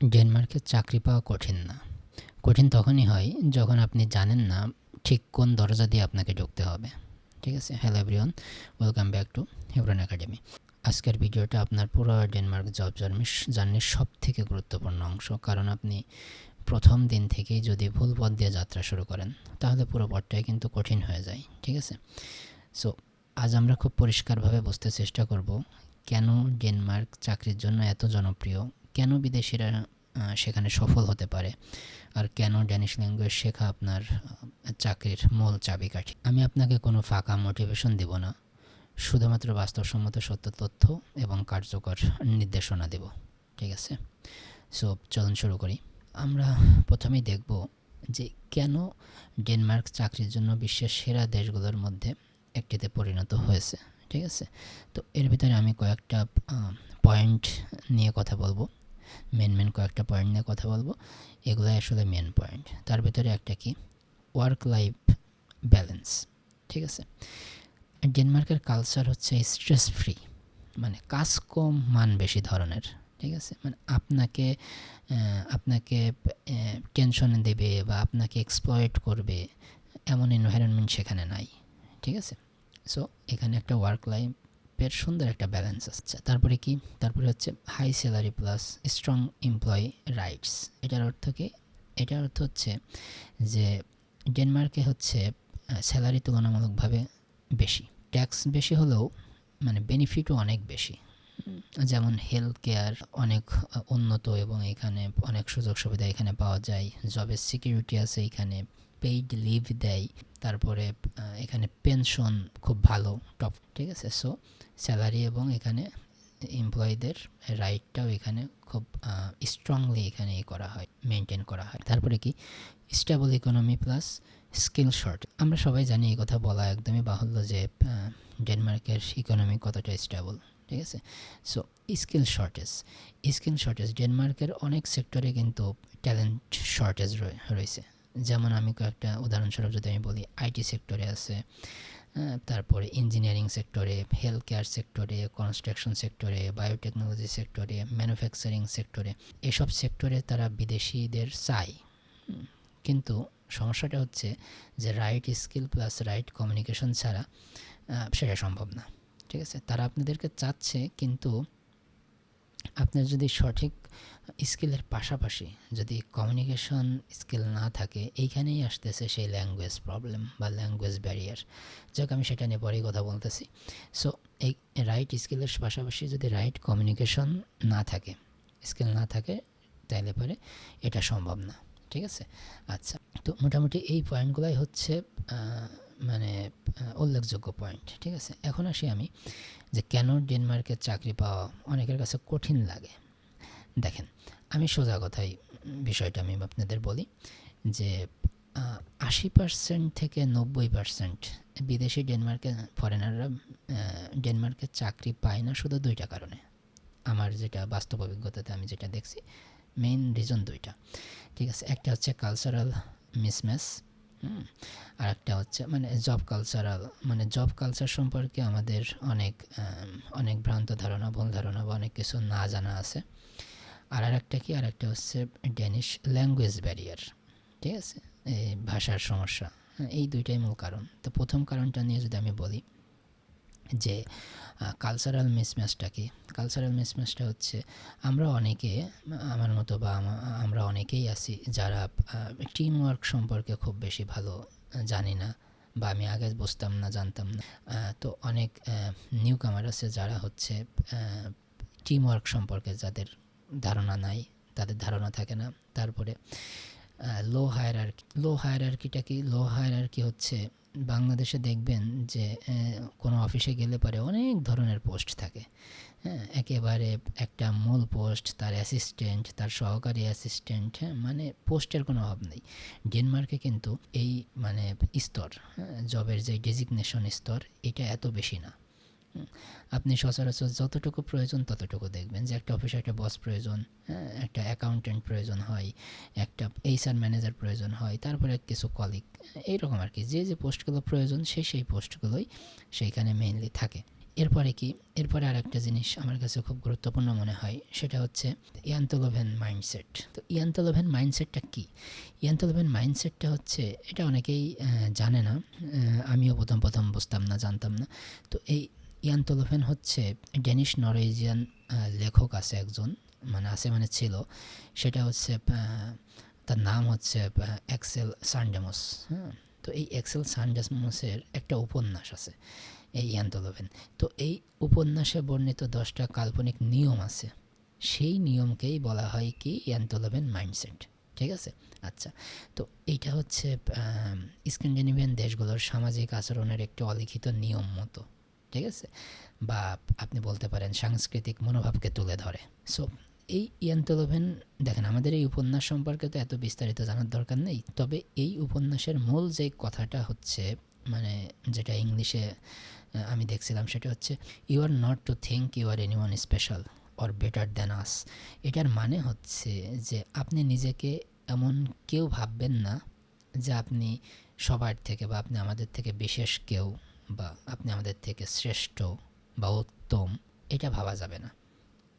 ডেনমার্কে চাকরি পাওয়া কঠিন না। কঠিন তখনই হয় যখন আপনি জানেন না ঠিক কোন দরজা দিয়ে আপনাকে ঢুকতে হবে। ঠিক আছে? Hello everyone welcome back to Hebron academy আজকের ভিডিওটা আপনার পুরো ডেনমার্ক জব জার্নি জার্নির সব থেকে গুরুত্বপূর্ণ অংশ। কারণ আপনি প্রথম দিন থেকেই যদি ভুল পথ দিয়ে যাত্রা শুরু করেন, তাহলে পুরো পথটাই কিন্তু কঠিন হয়ে যায়। ঠিক আছে? সো আজ আমরা খুব পরিষ্কারভাবে বুঝতে চেষ্টা করব কেন ডেনমার্ক চাকরির জন্য এত জনপ্রিয়? কেন বিদেশিরা সেখানে সফল হতে পারে? আর কেন ড্যানিশ ল্যাঙ্গুয়েজ শেখা আপনার চাকরির মূল চাবিকাঠি? আমি আপনাকে কোনো ফাঁকা মোটিভেশন দেব না। শুধুমাত্র বাস্তবসম্মত সত্য তথ্য এবং কার্যকর নির্দেশনা দেব। ঠিক আছে? সো চলুন শুরু করি। আমরা প্রথমেই দেখব যে কেন ডেনমার্ক চাকরির জন্য বিশ্বের সেরা দেশগুলোর মধ্যে একটিতে পরিণত হয়েছে। ঠিক আছে? তো এর ভিতরে আমি কয়েকটা পয়েন্ট নিয়ে কথা বলব। মেন মেন কয়েকটা পয়েন্ট নিয়ে কথা বলব। এগুলো আসলে মেন পয়েন্ট তার ভিতরে একটা কি? ওয়ার্ক লাইফ ব্যালেন্স ঠিক আছে? ডেনমার্কের কালচার হচ্ছে স্ট্রেস ফ্রি মানে কাজ কম, মান বেশি ধরনের। ঠিক আছে? মানে আপনাকে আপনাকে টেনশন দেবে বা আপনাকে এক্সপ্লয়েট করবে। এমন এনভায়রনমেন্ট সেখানে নাই। ঠিক আছে? সো এখানে একটা ওয়ার্ক লাইফের সুন্দর একটা ব্যালেন্স আছে তারপরে কি? তারপরে হচ্ছে high salary plus strong employ rights এটার অর্থ কি? এটার অর্থ হচ্ছে যে ডেনমার্কে হচ্ছে স্যালারি তুলনামূলকভাবে বেশি। ট্যাক্স বেশি হলেও মানে বেনিফিটও অনেক বেশি। যেমন হেলথ কেয়ার অনেক উন্নত এবং এখানে অনেক সুযোগ সুবিধা এখানে পাওয়া যায়। জবের সিকিউরিটি আছে এখানে। পেইড লিভ দেয়। তারপরে এখানে পেনশন খুব ভালো টপ ঠিক আছে? সো স্যালারি এবং এখানে এমপ্লয়ীদের রাইটটাও এখানে খুব স্ট্রংলি এখানে ই করা হয় মেনটেন করা হয়। তারপরে কি? Stable economy plus skill short আমরা সবাই জানি এই কথা বলা একদমই বাহুল্য যে ডেনমার্কের ইকোনমি কতটা স্টেবল ঠিক আছে? So skill shortage skill shortage ডেনমার্কের অনেক সেক্টরে কিন্তু ট্যালেন্ট শর্টেজ রয়েছে। যেমন আমি কয়েকটা উদাহরণস্বরূপ যদি আমি বলি, আইটি সেক্টরে আছে তারপরে ইঞ্জিনিয়ারিং সেক্টরে হেলথ কেয়ার সেক্টরে কনস্ট্রাকশন সেক্টরে বায়োটেকনোলজি সেক্টরে ম্যানুফ্যাকচারিং সেক্টরে, এসব সেক্টরে তারা বিদেশিদের চায় কিন্তু সমস্যাটা হচ্ছে যে right skill plus right communication ছাড়া সেটা সম্ভব না, ঠিক আছে? তারা আপনাদেরকে চাচ্ছে কিন্তু আপনার যদি সঠিক স্কিলের পাশাপাশি যদি কমিউনিকেশন স্কিল না থাকে, এইখানেই আসতেছে সেই ল্যাঙ্গুয়েজ প্রবলেম বা ল্যাঙ্গুয়েজ ব্যারিয়ার যাক, আমি সেটা নিয়ে পরেই কথা বলতেছি। সো এই রাইট স্কিলের পাশাপাশি যদি রাইট কমিউনিকেশন না থাকে স্কিল না থাকে, তাইলে পরে এটা সম্ভব না। ঠিক আছে? আচ্ছা তো মোটামুটি এই পয়েন্টগুলাই হচ্ছে মানে উল্লেখযোগ্য পয়েন্ট ঠিক আছে? এখন আসি আমি যে কেন ডেনমার্কের চাকরি পাওয়া অনেকের কাছে কঠিন লাগে। দেখেন, আমি সোজা কথাই বিষয়টা আমি আপনাদের বলি যে আশি পার্সেন্ট থেকে নব্বই পার্সেন্ট বিদেশি ডেনমার্কে ফরেনাররা ডেনমার্কে চাকরি পায় না শুধু দুইটা কারণে। আমার যেটা বাস্তব অভিজ্ঞতাতে আমি যেটা দেখছি মেইন রিজন দুইটা। ঠিক আছে? একটা হচ্ছে কালচারাল মিসম্যাচ আর একটা হচ্ছে মানে জব কালচারাল মানে জব কালচার সম্পর্কে আমাদের অনেক অনেক ভ্রান্ত ধারণা ভুল ধারণা বা অনেক কিছু না জানা আছে। আর আরেকটা কি? আর একটা হচ্ছে ড্যানিশ ল্যাঙ্গুয়েজ ব্যারিয়ার ঠিক আছে? এই ভাষার সমস্যা হ্যাঁ, এই দুইটাই মূল কারণ। তো প্রথম কারণটা নিয়ে যদি আমি বলি যে কালচারাল মিসম্যাচটা কি? কালচারাল মিসম্যাচটা হচ্ছে আমরা অনেকে আমার মতো বা আমরা অনেকেই আছি যারা টিম ওয়ার্ক সম্পর্কে খুব বেশি ভালো জানি না বা আমি আগে বুঝতাম না, জানতাম না। তো অনেক নিউ কামার আছে যারা হচ্ছে টিম ওয়ার্ক সম্পর্কে যাদের ধারণা নাই, তাদের ধারণা থাকে না। তারপরে লো হায়ার আর লো হায়ার আর্কিটা কি? লো হায়ার আর্কি হচ্ছে বাংলাদেশে দেখবেন যে কোনো অফিসে গেলে পরে অনেক ধরনের পোস্ট থাকে। হ্যাঁ একেবারে একটা মূল পোস্ট, তার অ্যাসিস্ট্যান্ট তার সহকারী অ্যাসিস্ট্যান্ট হ্যাঁ মানে পোস্টের কোনো অভাব নেই। ডেনমার্কে কিন্তু এই মানে স্তর হ্যাঁ জবের যে ডেজিগনেশন স্তর, এটা এত বেশি না। আপনি সচরাচর যতটুকু প্রয়োজন ততটুকু দেখবেন যে একটা অফিসে একটা বস প্রয়োজন হ্যাঁ একটা অ্যাকাউন্টেন্ট প্রয়োজন হয়, একটা এইচআর ম্যানেজার প্রয়োজন হয়, তারপরে কিছু কলিগ এইরকম আর কি। যে যে পোস্টগুলো প্রয়োজন সেই সেই পোস্টগুলোই সেইখানে মেইনলি থাকে। এরপরে কি? এরপরে আর একটা জিনিস আমার কাছে খুব গুরুত্বপূর্ণ মনে হয়, সেটা হচ্ছে ইয়ান্তলোভেন মাইন্ডসেট। তো ইয়ান্তলোভেন মাইন্ডসেটটা কি? ইয়ান্তলোভেন মাইন্ডসেটটা হচ্ছে, এটা অনেকেই জানে না আমিও প্রথম প্রথম বুঝতাম না, জানতাম না। তো এই ইয়ান্তলোভেন হচ্ছে ডেনিশ নরওয়েজিয়ান লেখক আছে একজন মানে আছে মানে ছিল, সেটা হচ্ছে তার নাম হচ্ছে এক্সেল সানডেমোস হ্যাঁ। তো এই এক্সেল সানডেমোসের একটা উপন্যাস আছে। এই ইয়ান্তলোভেন তো এই উপন্যাসে বর্ণিত দশটা কাল্পনিক নিয়ম আছে। সেই নিয়মকেই বলা হয় কি? ইয়ান্তলোভেন মাইন্ডসেট। ঠিক আছে? আচ্ছা। তো এইটা হচ্ছে স্ক্যান্ডিনেভিয়ান দেশগুলোর সামাজিক আচরণের একটি অলিখিত নিয়ম মতো। ঠিক আছে? বা আপনি বলতে পারেন সাংস্কৃতিক মনোভাবকে তুলে ধরে। সো এই ইয়ান্তলোভেন দেখেন আমাদের এই উপন্যাস সম্পর্কে তো এত বিস্তারিত জানার দরকার নেই। তবে এই উপন্যাসের মূল যে কথাটা হচ্ছে মানে যেটা ইংলিশে আমি দেখছিলাম সেটা হচ্ছে you are not to think you are any one special or better than us এটার মানে হচ্ছে যে আপনি নিজেকে এমন কেউ ভাববেন না যে আপনি সবার থেকে বা আপনি আমাদের থেকে বিশেষ কেউ বা আপনি আমাদের থেকে শ্রেষ্ঠ বা উত্তম এটা ভাবা যাবে না।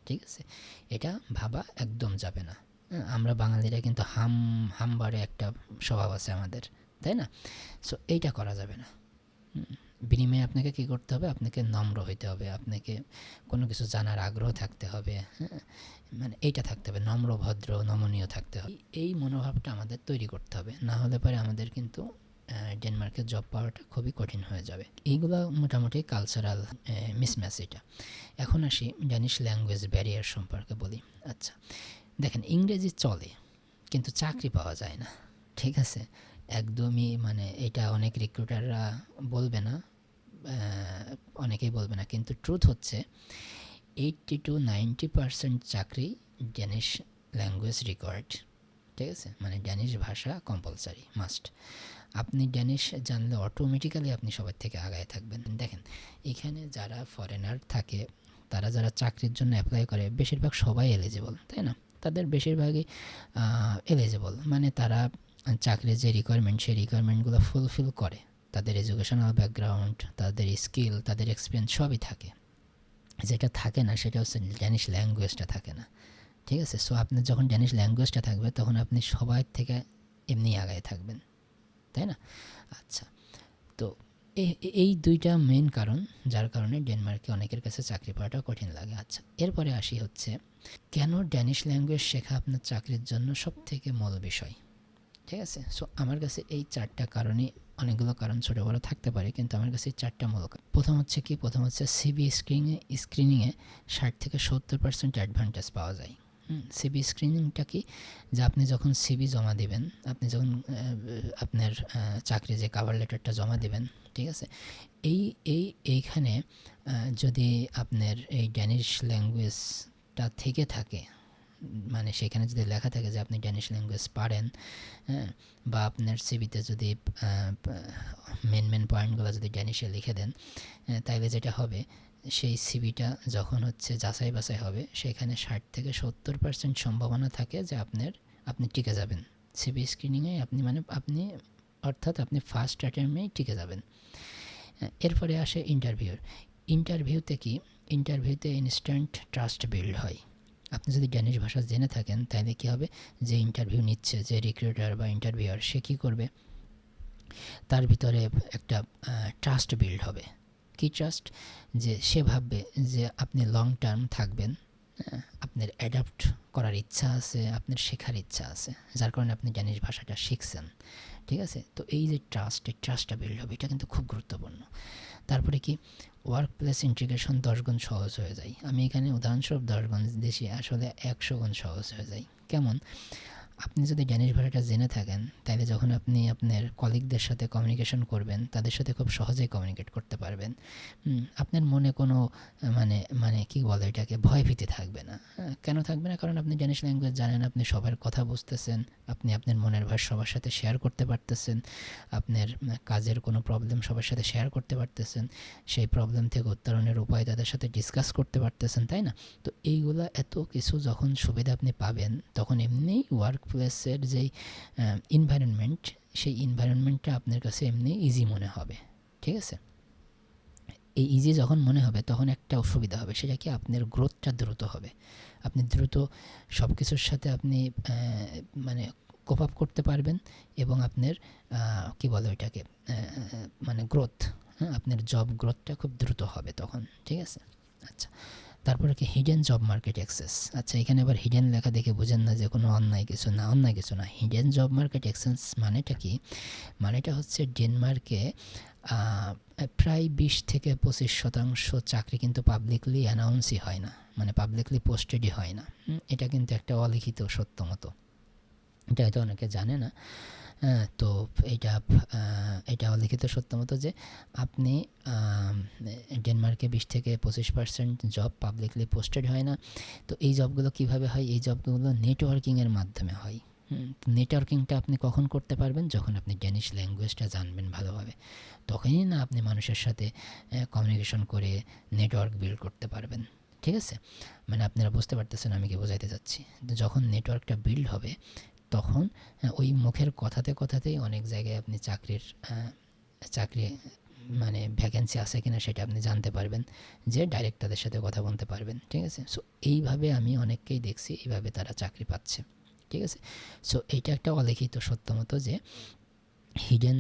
ঠিক আছে? এটা ভাবা একদম যাবে না। হ্যাঁ, আমরা বাঙালিরা কিন্তু হাম হামবারে একটা স্বভাব আছে আমাদের তাই না? সো এইটা করা যাবে না। বিনিময়ে আপনাকে কী করতে হবে? আপনাকে নম্র হইতে হবে। আপনাকে কোনো কিছু জানার আগ্রহ থাকতে হবে। হ্যাঁ? মানে এইটা থাকতে হবে। নম্র, ভদ্র, নমনীয় থাকতে হবে। এই মনোভাবটা আমাদের তৈরি করতে হবে। না হলে পরে আমাদের কিন্তু ডেনমার্কে জব পাওয়াটা খুবই কঠিন হয়ে যাবে। এইগুলো মোটামুটি কালচারাল মিসম্যাচ এটা। এখন আসি ড্যানিশ ল্যাঙ্গুয়েজ ব্যারিয়ার সম্পর্কে বলি। আচ্ছা দেখেন ইংরেজি চলে, কিন্তু চাকরি পাওয়া যায় না। ঠিক আছে? একদমই মানে এটা অনেক রিক্রুটাররা বলবে না অনেকেই বলবে না। কিন্তু ট্রুথ হচ্ছে এইটটি টু নাইনটি পার্সেন্ট চাকরি ড্যানিশ ল্যাঙ্গুয়েজ রিকোয়ার্ড ঠিক আছে? মানে ড্যানিশ ভাষা কম্পালসারি মাস্ট আপনি ড্যানিশ জানলে অটোমেটিক্যালি আপনি সবার থেকে আগায় থাকবেন। দেখেন, এখানে যারা ফরেনার থাকে, তারা যারা চাকরির জন্য অ্যাপ্লাই করে, বেশিরভাগ সবাই এলিজিবল তাই না? তাদের বেশিরভাগই এলিজিবল মানে তারা চাকরির যে রিকোয়ারমেন্ট সেই রিকোয়ারমেন্টগুলো ফুলফিল করে। তাদের এডুকেশনাল ব্যাকগ্রাউন্ড তাদের স্কিল তাদের এক্সপিরিয়েন্স সবই থাকে। যেটা থাকে না, সেটা হচ্ছে ড্যানিশ ল্যাঙ্গুয়েজটা থাকে না। ঠিক আছে? সো আপনার যখন ড্যানিশ ল্যাঙ্গুয়েজটা থাকবে, তখন আপনি সবার থেকে এমনি আগায় থাকবেন। তাই না? আচ্ছা। তো এই- এই দুইটা মেন কারণ, যার কারণে ডেনমার্কে অনেকের কাছে চাকরি পাওয়াটা কঠিন লাগে। আচ্ছা এরপরে আসি হচ্ছে, কেন ড্যানিশ ল্যাঙ্গুয়েজ শেখা আপনার চাকরির জন্য সব থেকে মূল বিষয়? ঠিক আছে? সো আমার কাছে এই চারটা কারণে অনেকগুলো কারণ ছোটো বড়ো থাকতে পারে, কিন্তু আমার কাছে এই চারটা মূল। প্রথম হচ্ছে কি? প্রথম হচ্ছে সিবি স্ক্রিনিংয়ে স্ক্রিনিংয়ে ষাট থেকে সত্তর পার্সেন্ট অ্যাডভান্টেজ পাওয়া যায়। সিবি স্ক্রিনিংটা কি? যে আপনি যখন সিবি জমা দিবেন, আপনি যখন আপনার চাকরি যে কাভার লেটারটা জমা দেবেন, ঠিক আছে? এই এই, এইখানে যদি আপনার এই ড্যানিশ ল্যাঙ্গুয়েজটা থেকে থাকে মানে সেখানে যদি লেখা থাকে যে আপনি ড্যানিশ ল্যাঙ্গুয়েজ পারেন হ্যাঁ বা আপনার সিবিতে যদি মেন মেন পয়েন্টগুলো যদি ড্যানিশে লিখে দেন আহ, তাইলে যেটা হবে সেই সিবিটা যখন হচ্ছে যাচাই বাছাই হবে সেখানে ষাট থেকে সত্তর পার্সেন্ট সম্ভাবনা থাকে যে আপনার আপনি টিকে যাবেন। সিবি স্ক্রিনিংয়ে আপনি মানে আপনি অর্থাৎ আপনি ফার্স্ট অ্যাটেম্পেই টিকে যাবেন। এরপরে আসে ইন্টারভিউর ইন্টারভিউতে কি? ইন্টারভিউতে ইনস্ট্যান্ট ট্রাস্ট বিল্ড হয়। আপনি যদি ড্যানিশ ভাষা জেনে থাকেন তাহলে কী হবে? যে ইন্টারভিউ নিচ্ছে, যে রিক্রুটার বা ইন্টারভিউয়ার সে কী করবে? তার ভিতরে একটা ট্রাস্ট বিল্ড হবে। কি ট্রাস্ট যে সে ভাববে যে আপনি লং টার্ম থাকবেন আপনার অ্যাডাপ্ট করার ইচ্ছা আছে, আপনার শেখার ইচ্ছা আছে, যার কারণে আপনি ড্যানিশ ভাষাটা শিখছেন। ঠিক আছে? তো এই যে ট্রাস্ট এই ট্রাস্টটা বিল্ড হবে, এটা কিন্তু খুব গুরুত্বপূর্ণ। তারপরে কি? ওয়ার্ক প্লেস ইন্টিগ্রেশন দশ গুণ সহজ হয়ে যায়। আমি এখানে উদাহরণস্বরূপ দশ গুণ দিয়েছি আসলে একশো গুণ সহজ হয়ে যায়। কেমন? আপনি যদি ড্যানিশ ভাষাটা জেনে থাকেন তাহলে যখন আপনি আপনার কলিগদের সাথে কমিউনিকেশন করবেন তাদের সাথে খুব সহজেই কমিউনিকেট করতে পারবেন। আপনার মনে কোনো মানে মানে কি বলে এটাকে ভয় ভীতি থাকবে না। হ্যাঁ, কেন থাকবে না? কারণ আপনি ড্যানিশ ল্যাঙ্গুয়েজ জানেন আপনি সবার কথা বুঝতেছেন আপনি আপনার মনের ভাষ সবার সাথে শেয়ার করতে পারতেছেন আপনার কাজের কোনো প্রবলেম সবার সাথে শেয়ার করতে পারতেছেন সেই প্রবলেম থেকে উত্তরণের উপায় তাদের সাথে ডিসকাস করতে পারতেছেন তাই না? তো এইগুলা এত কিছু যখন সুবিধা আপনি পাবেন তখন এমনিই ওয়ার্ক প্লেসের যেই ইনভায়রনমেন্ট সেই ইনভায়রনমেন্টটা আপনার কাছে এমনি ইজি মনে হবে, ঠিক আছে? এই ইজি যখন মনে হবে, তখন একটা অসুবিধা হবে, সেটা কি আপনার গ্রোথটা দ্রুত হবে। আপনি দ্রুত সব কিছুর সাথে আপনি মানে কোপ আপ করতে পারবেন এবং আপনার কি বলে ওইটাকে মানে গ্রোথ হ্যাঁ আপনার জব গ্রোথটা খুব দ্রুত হবে তখন, ঠিক আছে? আচ্ছা। তারপরে কি হিডেন জব মার্কেট অ্যাক্সেস আচ্ছা এখানে আবার হিডেন লেখা দেখে বুঝেন না যে কোনো অন্যায় কিছু না, অন্যায় কিছু না। হিডেন জব মার্কেট অ্যাক্সেস মানেটা কি? মানেটা হচ্ছে ডেনমার্কে প্রায় বিশ থেকে পঁচিশ শতাংশ চাকরি কিন্তু পাবলিকলি অ্যানাউন্সই হয় না। মানে পাবলিকলি পোস্টেডই হয় না। এটা কিন্তু একটা অলিখিত সত্য মতো। এটা হয়তো অনেকে জানে না। তো এটা এটা অলিখিত সত্য মতো যে আপনি ডেনমার্কে বিশ থেকে পঁচিশ পার্সেন্ট জব পাবলিকলি পোস্টেড হয় না। তো এই জবগুলো কীভাবে হয়? এই জবগুলো নেটওয়ার্কিংয়ের মাধ্যমে হয়। নেটওয়ার্কিংটা আপনি কখন করতে পারবেন? যখন আপনি ডেনিশ ল্যাঙ্গুয়েজটা জানবেন ভালোভাবে। তখনই না আপনি মানুষের সাথে কমিউনিকেশন করে নেটওয়ার্ক বিল্ড করতে পারবেন। ঠিক আছে? মানে আপনারা বুঝতে পারতেছেন আমি কি বোঝাইতে চাচ্ছি? যখন নেটওয়ার্কটা বিল্ড হবে তখন ওই মুখের কথাতে কথাতেই অনেক জায়গায় আপনি চাকরির চাকরি মানে ভ্যাকেন্সি আছে কিনা সেটা আপনি জানতে পারবেন, যে ডাইরেক্ট তাদের সাথে কথা বলতে পারবেন, ঠিক আছে? সো এইভাবে আমি অনেককেই দেখছি, এইভাবে তারা চাকরি পাচ্ছে, ঠিক আছে? সো এইটা একটা অলিখিত সত্য মতো যে হিডেন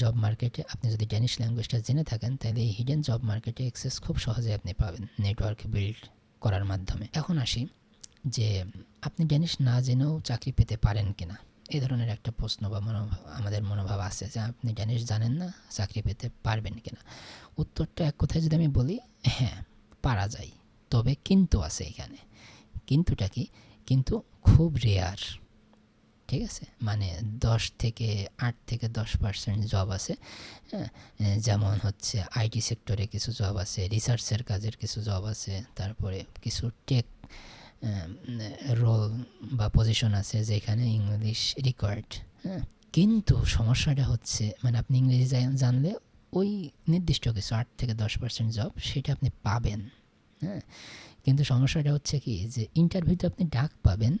জব মার্কেটে আপনি যদি ড্যানিশ ল্যাঙ্গুয়েজটা জেনে থাকেন, তাহলে এই হিডেন জব মার্কেটে অ্যাক্সেস খুব সহজে আপনি পাবেন নেটওয়ার্ক বিল্ড করার মাধ্যমে। এখন আসি যে আপনি ড্যানিশ না জেনেও চাকরি পেতে পারেন কিনা। এই ধরনের একটা প্রশ্ন বা মনোভাব, আমাদের মনোভাব আছে যে আপনি ড্যানিশ জানেন না চাকরি পেতে পারবেন কিনা। উত্তরটা এক কথায় যদি আমি বলি হ্যাঁ পারা যায়। তবে কিন্তু আছে এখানে। কিন্তুটা কি? কিন্তু খুব রেয়ার ঠিক আছে? মানে দশ থেকে আট থেকে দশ পার্সেন্ট জব আছে। হ্যাঁ যেমন হচ্ছে আইটি সেক্টরে কিছু জব আছে রিসার্চের কাজের কিছু জব আছে, তারপরে কিছু টেক রোল বা পজিশন আছে যেখানে ইংলিশ রিকোয়ার্ড হ্যাঁ? কিন্তু সমস্যাটা হচ্ছে মানে আপনি ইংরেজি জানলে ওই নির্দিষ্ট কিছু আট থেকে দশ পার্সেন্ট জব সেটা আপনি পাবেন হ্যাঁ? কিন্তু সমস্যাটা হচ্ছে কি যে ইন্টারভিউতে আপনি ডাক পাবেন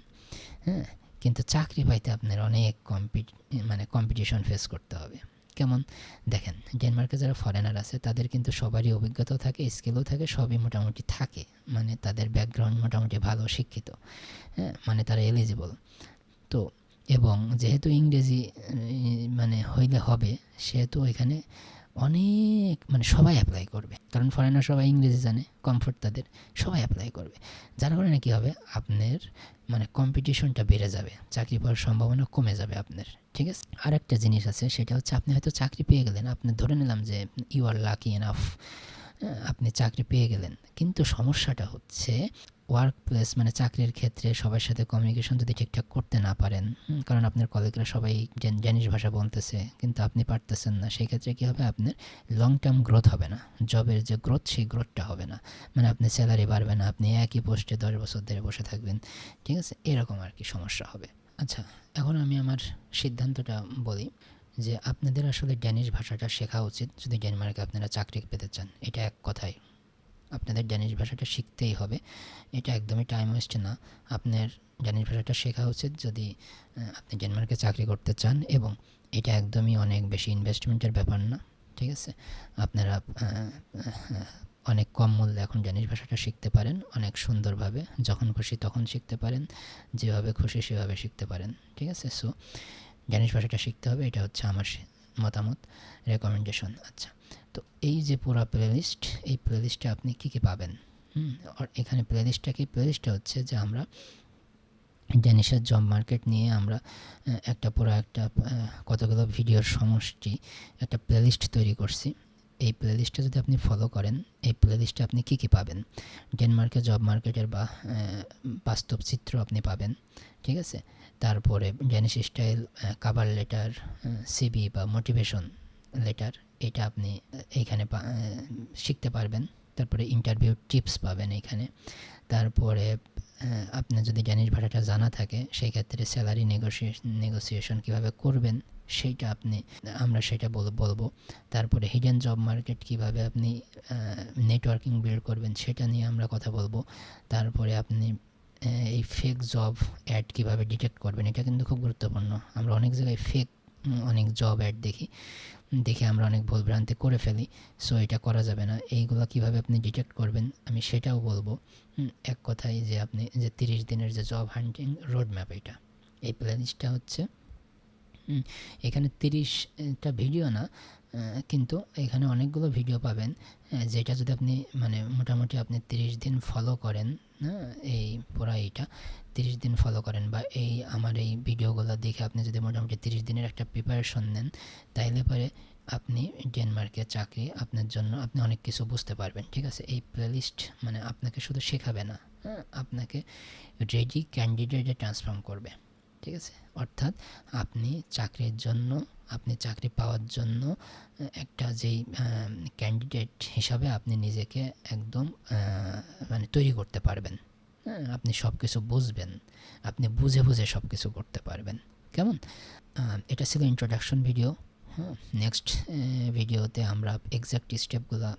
হ্যাঁ? কিন্তু চাকরি পাইতে আপনার অনেক কম্পিট মানে কম্পিটিশন ফেস করতে হবে। কেমন? দেখেন ডেনমার্কে যারা ফরেনার আছে, তাদের কিন্তু সবারই অভিজ্ঞতাও থাকে স্কিলও থাকে, সবই মোটামুটি থাকে। মানে তাদের ব্যাকগ্রাউন্ড মোটামুটি ভালো, শিক্ষিত। হ্যাঁ মানে তারা এলিজিবল তো, এবং যেহেতু ইংরেজি মানে হইলে হবে, সেহেতু এখানে অনেক মানে সবাই অ্যাপ্লাই করবে। কারণ ফরেনার সবাই ইংরেজি জানে কমফোর্ট তাদের, সবাই অ্যাপ্লাই করবে। যার কারণে কী হবে? আপনার মানে কম্পিটিশনটা বেড়ে যাবে, চাকরি পাওয়ার সম্ভাবনা কমে যাবে আপনার, ঠিক আছে? আরেকটা জিনিস আছে, সেটা হচ্ছে আপনি হয়তো চাকরি পেয়ে গেলেন, আপনি ধরে নিলাম যে ইউ আর লাকি এনাফ আপনি চাকরি পেয়ে গেলেন, কিন্তু সমস্যাটা হচ্ছে ওয়ার্ক প্লেস মানে চাকরির ক্ষেত্রে সবার সাথে কমিউনিকেশন যদি ঠিকঠাক করতে না পারেন কারণ আপনার কলিগরা সবাই ড্যানিশ ভাষা বলতেছে, কিন্তু আপনি পারতেছেন না। সেই ক্ষেত্রে কী হবে? আপনার লং টার্ম গ্রোথ হবে না। জবের যে গ্রোথ সেই গ্রোথটা হবে না। মানে আপনি স্যালারি বাড়বে না, আপনি একই পোস্টে দশ বছর ধরে বসে থাকবেন। ঠিক আছে? এরকম আর কি সমস্যা হবে। আচ্ছা এখন আমি আমার সিদ্ধান্তটা বলি যে, আপনাদের আসলে ড্যানিশ ভাষাটা শেখা উচিত। যদি ডেনমার্কে আপনারা চাকরি পেতে চান, এটা এক কথায়। আপনাদের ড্যানিশ ভাষাটা শিখতেই হবে। এটা একদমই টাইম ওয়েস্ট না। আপনার ড্যানিশ ভাষাটা শেখা উচিত যদি আপনি ডেনমার্কে চাকরি করতে চান এবং এটা একদমই অনেক বেশি ইনভেস্টমেন্টের ব্যাপার না, ঠিক আছে? আপনারা অনেক কম মূল্যে এখন ড্যানিশ ভাষাটা শিখতে পারেন, অনেক সুন্দরভাবে, যখন খুশি তখন শিখতে পারেন, যেভাবে খুশি সেভাবে শিখতে পারেন, ঠিক আছে? সো ড্যানিশ ভাষাটা শিখতে হবে, এটা হচ্ছে আমার মতামত রেকমেন্ডেশন আচ্ছা। তো এই যে পুরো প্লেলিস্ট এই প্লেলিস্টে আপনি কী কী পাবেন? হুম এখানে প্লেলিস্টটা কি? প্লেলিস্টটা হচ্ছে যে আমরা ড্যানিশের জব মার্কেট নিয়ে আমরা একটা পুরো একটা কতগুলো ভিডিওর সমষ্টি, একটা প্লেলিস্ট তৈরি করছি। এই প্লেলিস্টে যদি আপনি ফলো করেন, এই প্লেলিস্টে আপনি কী কী পাবেন? ডেনমার্কের জব মার্কেটের বা বাস্তব চিত্র আপনি পাবেন, ঠিক আছে? তারপরে Danish style cover letter CV বা মোটিভেশন লেটার এটা আপনি এইখানে শিখতে পারবেন। তারপরে ইন্টারভিউ টিপস পাবেন এখানে। তারপরে আপনার যদি ড্যানিশ ভাষাটা জানা থাকে, সেই ক্ষেত্রে স্যালারি নেগোসিয়েশন নেগোসিয়েশন কীভাবে করবেন সেইটা আপনি, আমরা সেটা বল, বলব। তারপরে হিডেন জব মার্কেট কীভাবে আপনি নেটওয়ার্কিং বিল্ড করবেন, সেটা নিয়ে আমরা কথা বলব। তারপরে আপনি এই ফেক জব অ্যাড কীভাবে ডিটেক্ট করবেন, এটা কিন্তু খুব গুরুত্বপূর্ণ। আমরা অনেক জায়গায় ফেক অনেক জব অ্যাড দেখি। দেখে আমরা অনেক ভুল ভুলভ্রান্তি করে ফেলি সো এটা করা যাবে না। এইগুলো কীভাবে আপনি ডিটেক্ট করবেন, আমি সেটাও বলব। এক কথায় যে আপনি যে তিরিশ দিনের যে জব হান্টিং রোড ম্যাপ এটা, এই প্লেলিস্টটা হচ্ছে এখানে তিরিশটা ভিডিও না কিন্তু এখানে অনেকগুলো ভিডিও পাবেন যেটা যদি আপনি মানে মোটামুটি আপনি তিরিশ দিন ফলো করেন হ্যাঁ এই পুরা এইটা, তিরিশ দিন ফলো করেন বা এই আমার এই ভিডিওগুলো দেখে আপনি যদি মোটামুটি তিরিশ দিনের একটা প্রিপারেশন নেন, তাইলে পরে আপনি ডেনমার্কে চাকরি আপনার জন্য আপনি অনেক কিছু বুঝতে পারবেন, ঠিক আছে? এই প্লেলিস্ট মানে আপনাকে শুধু শেখাবে না হ্যাঁ আপনাকে রেডি ক্যান্ডিডেটে ট্রান্সফর্ম করবে। ঠিক আছে? অর্থাৎ আপনি চাকরির জন্য আপনি চাকরি পাওয়ার জন্য একটা যেই ক্যান্ডিডেট হিসাবে আপনি নিজেকে একদম মানে তৈরি করতে পারবেন। হ্যাঁ আপনি সব কিছু বুঝবেন। আপনি বুঝে বুঝে সব কিছু করতে পারবেন। কেমন? এটা ছিল ইন্ট্রোডাকশন ভিডিও হ্যাঁ নেক্সট ভিডিওতে আমরা এক্স্যাক্ট স্টেপগুলো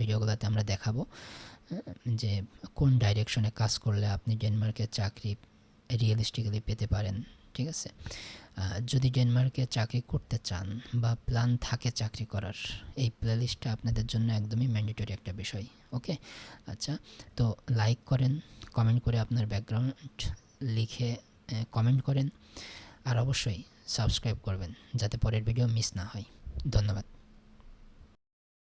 ভিডিওগুলোতে আমরা দেখাবো হ্যাঁ, যে কোন ডাইরেকশনে কাজ করলে আপনি ডেনমার্কের চাকরি রিয়েলিস্টিক্যালি পেতে পারেন, ঠিক আছে? যদি ডেনমার্কে চাকরি করতে চান বা প্ল্যান থাকে চাকরি করার, এই প্লেলিস্টটা আপনাদের জন্য একদমই ম্যান্ডেটরি একটা বিষয় ওকে আচ্ছা তো লাইক করেন কমেন্ট করে আপনার ব্যাকগ্রাউন্ড লিখে কমেন্ট করেন, আর অবশ্যই সাবস্ক্রাইব করবেন, যাতে পরের ভিডিও মিস না হয়। ধন্যবাদ।